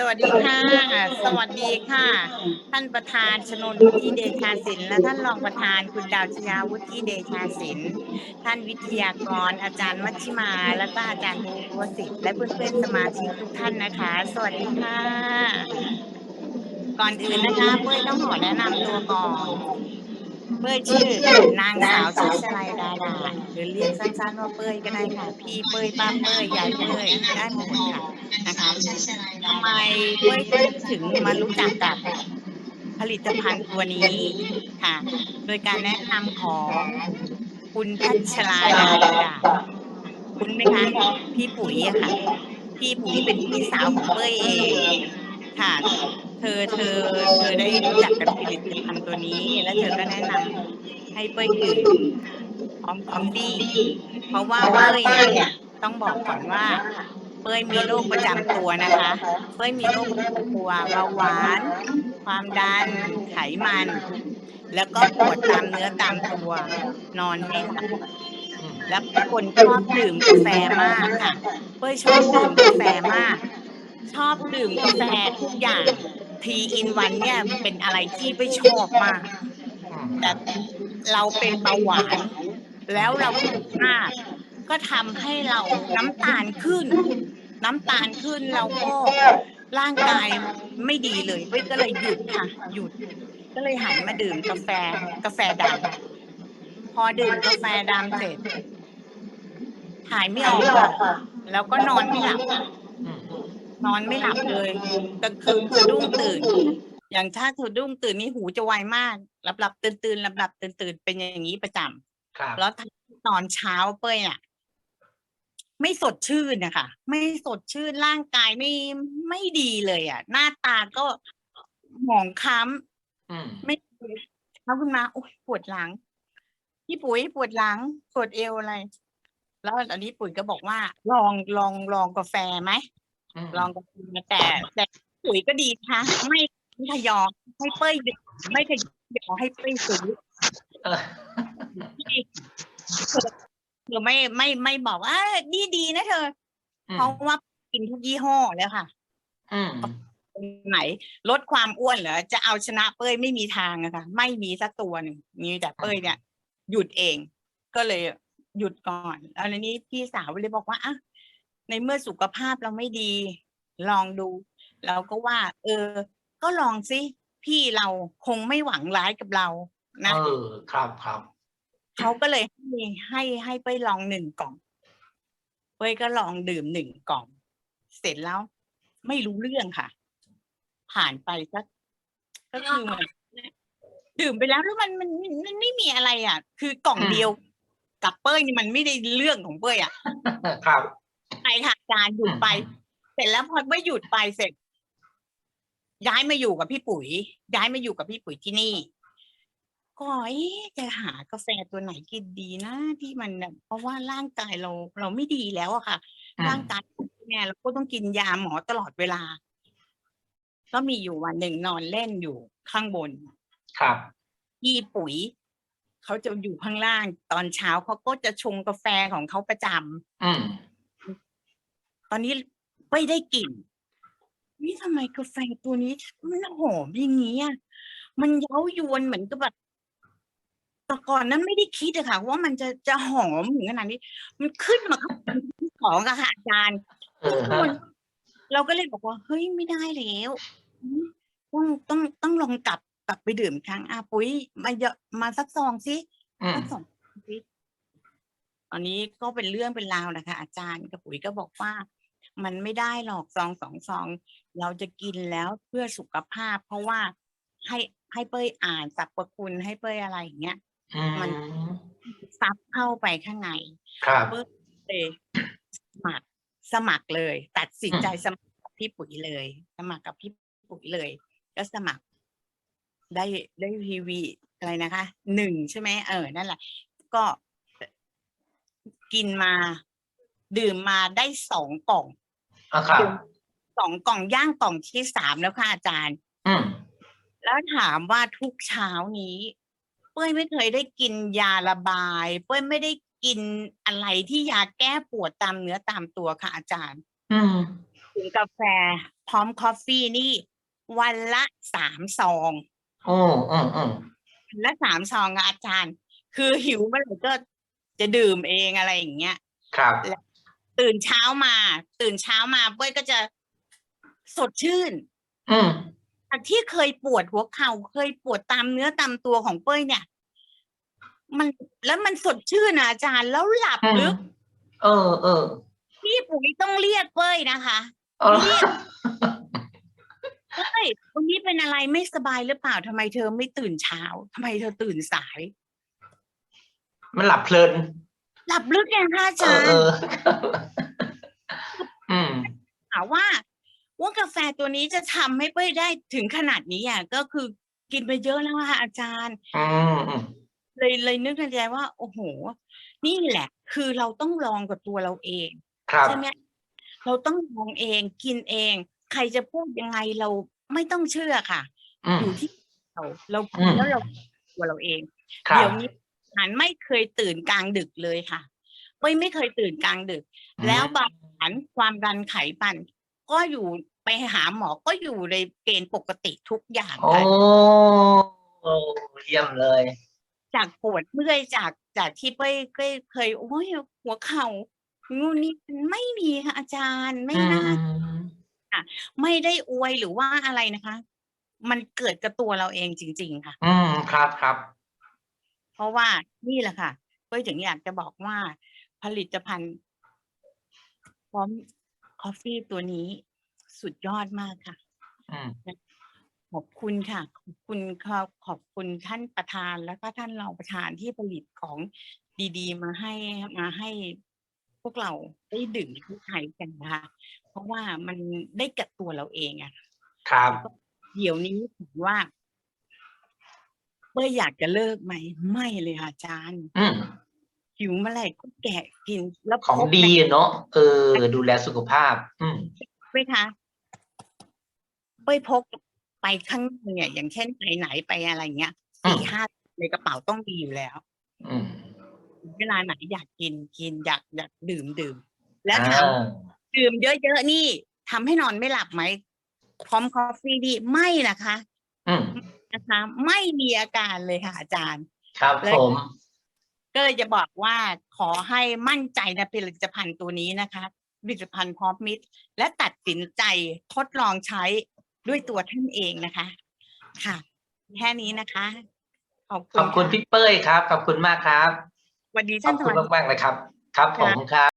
สวัสดีค่ะ สวัสดีค่ะ ท่านประธานชนนวุฒิเดชาศิลป์และท่านรองประธานคุณดาวชยาวุฒิเดชาศิลป์ท่านวิทยากร อาจารย์มัชชิมา และก็อาจารย์ภูวสิทธิ์และเพื่อนๆสมาชิกทุกท่านนะคะ สวัสดีค่ะ ก่อนอื่นนะคะเป้ยต้องขอแนะนำตัวก่อนเป้ยชื่อนางสาวชิชลัยดาดาหรือเรียกสั้นๆว่าเป้ยก็ได้ค่ะ พี่เป้ยป้าเป้ยยายเป้ยได้หมดค่ะนะคะ ทำไมเป้ยถึงมารู้จักกับผลิตภัณฑ์ตัวนี้ค่ะ โดยการแนะนำของคุณพัชราดาดาคุณไหมคะพี่ปุ๋ยอะค่ะ พี่ปุ๋ยเป็นพี่สาวของเป้ยเองค่ะ เธอเธอเธอได้รู้จักกับผลิตภัณฑ์ตัวนี้ แล้วเธอก็แนะนำให้เป้ยดื่มพร้อมคอฟฟี่เพราะว่าเป้ยเนี่ยต้องบอกก่อนว่า ป้ยมีโรคประจำตัวนะคะเป้ยมีโรคประจำตัวเบาหวาน ความดันไขมัน แล้วก็ปวดตามเนื้อตามตัว นอนไม่หลับแล้วคนชอบดื่มกาแฟมากค่ะ เป้ยชอบดื่มกาแฟมาก ชอบดื่มกาแฟทุกอย่างทีอินวันเนี่ยเป็นอะไรที่เป้ยชอบมาก แต่เราเป็นเบาหวาน แล้วเราสุขภาพก็ทำให้เราน้ำตาลขึ้น น้ำตาลขึ้นเราก็ร่างกายไม่ดีเลยเป้ยก็เลยหยุดค่ะ หยุด ก็เลยหันมาดื่มกาแฟ กาแฟดำพอดื่มกาแฟดำเสร็จถ่ายไม่ออกค่ะแล้วก็นอนไม่หลับ นอนไม่หลับเลยกลางคืนสะดุ้งตื่น อย่างถ้าสะดุ้งตื่นนี่หูจะไวมากหลับหลับตื่นตื่นหลับหลับตื่นตื่นเป็นอย่างนี้ประจำครับแล้วตอนเช้าเป้ยอะ ไม่สดชื่นนะคะไม่สดชื่นร่างกายไม่ไม่ดีเลยอะ หน้าตาก็หมองคล้ำอืมไม่เช้าขึ้นมาโอ้ยปวดหลังพี่ปุ๋ยปวดหลังปวดเอวอะไร แล้วตอนนี้ปุ๋ยก็บอกว่า ลองลองลองกาแฟไหมมลองกาแฟแต่แต่ปุ๋ยก็ดีนะคะไม่ทยอยให้เป้ยดื่มไม่ทยอยให้เป้ยซื้อเออ เธอไม่ไม่ไม่บอกว่าดีดีนะเธออืมเพราะว่ากินทุกยี่ห้อแล้วค่ะ อืมไหน ลดความอ้วนเหรอจะเอาชนะเป้ยไม่มีทางอะค่ะ ไม่มีสักตัวหนึ่งมีแต่เป้ยเนี่ย หยุดเอง ก็เลยหยุดก่อนแล้วทีนี้พี่สาวเลยบอกว่าอะในเมื่อสุขภาพเราไม่ดี ลองดู เราก็ว่า เออ ก็ลองสิพี่เราคงไม่หวังร้ายกับเรานะเออครับครับ เขาก็เลยให้ให้ให้เป้ยลองหนึ่งกล่องเป้ยก็ลองดื่มหนึ่งกล่อง เสร็จแล้ว ไม่รู้เรื่องค่ะ ผ่านไปสักก็คือเหมือนดื่มไปแล้วแล้วมันมันมันมันไม่มีอะไรอะ คือกล่องอืมเดียวกับเป้ยนี่มันไม่ได้เรื่องของเป้ยอะครับไปค่ะอาจารย์หยุดไป เสร็จแล้วพอไม่หยุดไปเสร็จ ย้ายมาอยู่กับพี่ปุ๋ย ย้ายมาอยู่กับพี่ปุ๋ยที่นี่ ก็เอ๊ะจะหากาแฟตัวไหนกินดีนะที่มันแบบเพราะว่าร่างกายเราเราไม่ดีแล้วอะค่ะอืมร่างกายเนี่ยเราก็ต้องกินยาหมอตลอดเวลา ก็มีอยู่วันหนึ่งนอนเล่นอยู่ข้างบน ครับ พี่ปุ๋ย เขาจะอยู่ข้างล่างตอนเช้าเขาก็จะชงกาแฟของเขาประจำอืม ตอนนี้ไม่ได้กลิ่นนี่ทำไมกาแฟตัวนี้มันหอมอย่างนี้อะมันเย้ายวนเหมือนกับแบบ แต่ก่อนนั้นไม่ได้คิดอะค่ะ ว่ามันจะจะหอมถึงขนาดนี้ มันขึ้นมาข้างบนที่สองอะค่ะอาจารย์เออฮะเราก็เลยบอกว่า เฮ้ยไม่ได้แล้วอืมต้องต้องต้องลองกลับกลับไปดื่มอีกครั้งอะปุ๋ยมาเยอะมาสักซองสิอืมทั้งสองชีวิตตอนนี้ก็เป็นเรื่องเป็นราวนะคะ อาจารย์กับปุ๋ยก็บอกว่า มันไม่ได้หรอกซองสองซอง เราจะกินแล้วเพื่อสุขภาพ เพราะว่าให้ให้เป้ยอ่านสรรพคุณให้เป้ยอะไรอย่างเงี้ยอื มมันซับเข้าไปข้างในครับเป้ยเลยสมัครสมัครเลย ตัดสินใจสมัครกับพี่ปุ๋ยเลย สมัครกับพี่ปุ๋ยเลย ก็สมัคร ได้ได้ทีวีอะไรนะคะหนึ่งใช่ไหมเออนั่นแหละ ก็กินมาดื่มมาได้สองกล่องอะครับสองกล่องย่างกล่องที่สามแล้วค่ะอาจารย์ อืมแล้วถามว่าทุกเช้านี้เป้ยไม่เคยได้กินยาระบาย เป้ยไม่ได้กินอะไรที่ยาแก้ปวดตามเนื้อตามตัวค่ะอาจารย์ อืมกินกาแฟพร้อมคอฟฟี่นี่ วันละสามซองอืมอืมอืมวันละสามซองอะอาจารย์ คือหิวเมื่อไหร่ก็จะดื่มเองอะไรอย่างเงี้ย ครับ ตื่นเช้ามา ตื่นเช้ามาเป้ยก็จะสดชื่น อืม จากที่เคยปวดหัวเข่าเคยปวดตามเนื้อตามตัวของเป้ยเนี่ย มันแล้วมันสดชื่นนะอาจารย์แล้วหลับอืมลึก เออเออพี่ปุ๋ยต้องเรียกเป้ยนะคะเออเป้ยวันนี้เป็นอะไรไม่สบายหรือเปล่าทำไมเธอไม่ตื่นเช้าทำไมเธอตื่นสาย มันหลับเพลิน หลับลึกไงคะอาเอจาอรเอย์ออืมถามว่า ว่ากาแฟตัวนี้จะทำให้เป้ยได้ถึงขนาดนี้อะก็คือกินไปเยอะแล้วอะค่ะอาจารย์อืมอืมเลยเลยนึกในใจว่า โอ้โห นี่แหละ คือเราต้องลองกับตัวเราเองครับใช่ไหมเราต้องลองเองกินเอง ใครจะพูดยังไงเราไม่ต้องเชื่อค่ะอืมอยู่ที่เราเราอืมแล้วเราตัวเราเองครับเดี๋ยวนี้หันไม่เคยตื่นกลางดึกเลยค่ะเป้ยไม่เคยตื่นกลางดึก แล้วบางหันความดันไขมัน ก็อยู่ไปหาหมอก็อยู่ในเกณฑ์ปกติทุกอย่างโอ้ค่ะโอ้เยี่ยมเลย จากปวดเมื่อยจากจากที่เป้ยเคยเคยโอ้ยหัวเข่างูนนี่ไม่มีค่ะอาจารย์ไม่อืน่ามไม่ได้อวยหรือว่าอะไรนะคะ มันเกิดกับตัวเราเองจริง ๆ ค่ะ อืมครับครับ เพราะว่านี่แหละค่ะเป้ยถึงอยากจะบอกว่าผลิตภัณฑ์พร้อม คอฟฟี่ตัวนี้สุดยอดมากค่ะ อืม ขอบคุณค่ะ ขอบคุณค่ะขอบคุณท่านประธานแล้วก็ท่านรองประธานที่ผลิตของดีๆ มาให้มาให้พวกเราได้ดื่มที่ไทยกันนะคะเพราะว่ามันได้กับตัวเราเองอะ ครับ เดี๋ยวนี้ถือว่าเป้ยอยากจะเลิกไหม ไม่เลยค่ะอาจารย์ อืม หิวเมื่อไหร่ก็แกะกินแล้วของพกดีในอะเนาะเออ ดูแลสุขภาพ อืมไหมคะเป้ยพกไปข้างนอกเนี่ย อย่างเช่นไปไหนไปอะไรเงี้ยอืมสี่ห้าในกระเป๋าต้องมีอยู่แล้ว อืมเวลาไหนอยากกินกินอยากอยากดื่มดื่ม แล้วถามอ่าดื่มเยอะๆนี่ทำให้นอนไม่หลับไหมพร้อมคอฟฟี่ดีไม่นะคะอืมนะคะ ไม่มีอาการเลยค่ะอาจารย์ ครับแล้วผม ก็เลยจะบอกว่าขอให้มั่นใจในผลิตภัณฑ์ตัวนี้นะคะผลิตภัณฑ์พร้อมมิตร และตัดสินใจทดลองใช้ด้วยตัวท่านเองนะคะ ค่ะ แค่นี้นะคะ ขอบคุขณอบคุณะพี่เป้ยครับ ขอบคุณมากครับสวัสดีขอท่าบนสคุณวัสดีมากๆเลยครับ ครับผมครับ